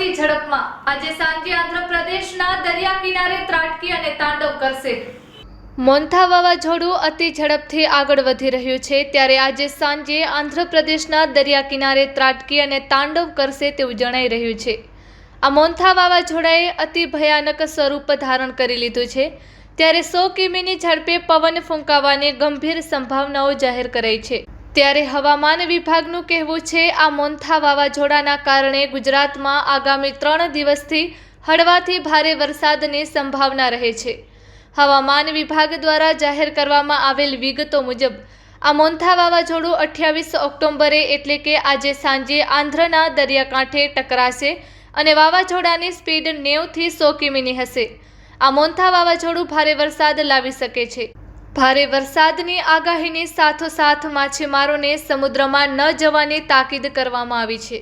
પડતી ઝડપમાં આજે સાંજે આંધ્રપ્રદેશના દરિયા કિનારે ત્રાટકી અને તાંડવ કરશે. મોન્થા વાવાઝોડું અતિ ઝડપથી આગળ વધી રહ્યું છે. ત્યારે આજે સાંજે આંધ્રપ્રદેશના દરિયા કિનારે ત્રાટકી અને તાંડવ કરશે તેવું જણાઈ રહ્યું છે. આ મોન્થા વાવાઝોડાએ અતિ ભયાનક સ્વરૂપ ધારણ કરી લીધું છે. ત્યારે સો કિમીની ઝડપે પવન ફૂંકાવાની ગંભીર સંભાવનાઓ જાહેર કરાઈ છે. ત્યારે હવામાન વિભાગનું કહેવું છે, આ મોન્થા વાવાઝોડાના કારણે ગુજરાતમાં આગામી ત્રણ દિવસથી હળવાથી ભારે વરસાદની સંભાવના રહે છે. હવામાન વિભાગ દ્વારા જાહેર કરવામાં આવેલ વિગતો મુજબ, આ મોન્થા વાવાઝોડું અઠ્યાવીસ ઓક્ટોબરે એટલે કે આજે સાંજે આંધ્રના દરિયાકાંઠે ટકરાશે અને વાવાઝોડાની સ્પીડ નેવથી સો કિમીની હશે. આ મોન્થા વાવાઝોડું ભારે વરસાદ લાવી શકે છે. ભારે વરસાદની આગાહીની સાથોસાથ માછીમારોને સમુદ્રમાં ન જવાની તાકીદ કરવામાં આવી છે.